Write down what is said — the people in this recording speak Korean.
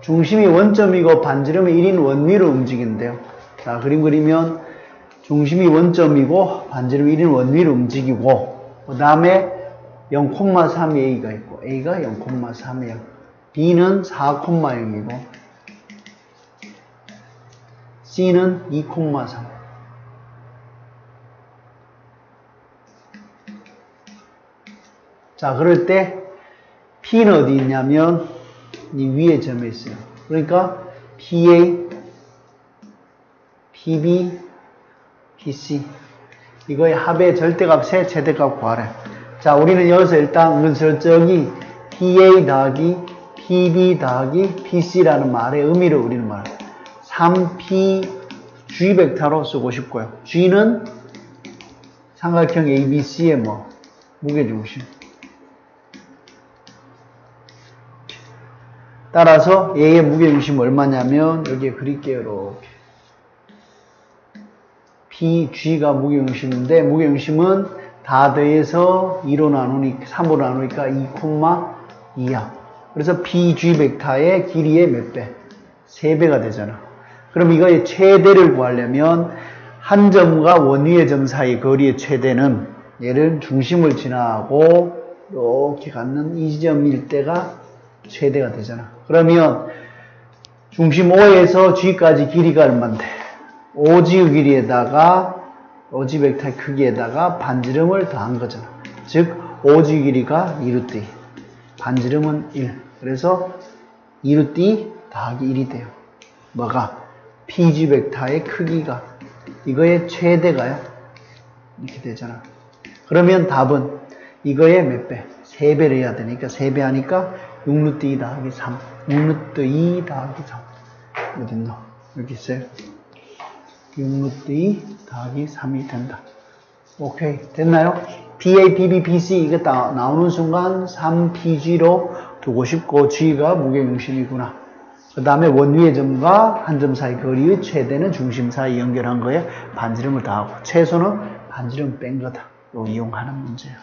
중심이 원점이고 반지름이 1인 원위로 움직인대요. 자, 그림 그리면 중심이 원점이고 반지름이 1인 원위로 움직이고 그 다음에 0,3이 A가 있고 A가 0,3이에요. B는 4,0이고 C는 2,3. 자, 그럴 때 P는 어디 있냐면 이 위에 점에 있어요. 그러니까 PA, PB, PC 이거의 합의 절대값의 최대값 구하래. 자, 우리는 여기서 일단 은근슬쩍이 PA 더하기 PB 더하기 PC라는 말의 의미를 우리는 말해. 3P G 벡터로 쓰고 싶고요. G는 삼각형 ABC의 뭐 무게중심. 따라서 A의 무게중심 얼마냐면 여기에 그릴게요. 이렇게. PG가 무게중심인데 무게중심은 다 더해서 2로 나누니까 3으로 나누니까 2,2야. 그래서 PG 벡터의 길이의 몇 배? 3배가 되잖아. 그럼 이거의 최대를 구하려면 한 점과 원위의 점 사이 거리의 최대는 얘를 중심을 지나고 이렇게 갖는 이 지점일 때가 최대가 되잖아. 그러면 중심 O에서 G까지 길이가 얼만데? OG의 길이에다가 OG 벡터의 크기에다가 반지름을 더한 거잖아. 즉 OG 길이가 2루트 반지름은 1. 그래서 2루트 더하기 1이 돼요. 뭐가? PG 벡터의 크기가 이거의 최대가요. 이렇게 되잖아. 그러면 답은 이거의 몇 배? 3배를 해야 되니까 3배 하니까 6루트 2 더하기 3. 6루트 2 더하기 3. 어딨노? 여기 있어요. 6루트 2 더하기 3이 된다. 오케이. 됐나요? PA, PB, PC 이거 다 나오는 순간 3PG로 두고 싶고 G가 무게중심이구나. 그 다음에 원위의 점과 한 점 사이 거리의 최대는 중심 사이 연결한 거에 반지름을 더하고 최소는 반지름 뺀 거다. 요 이용하는 문제야.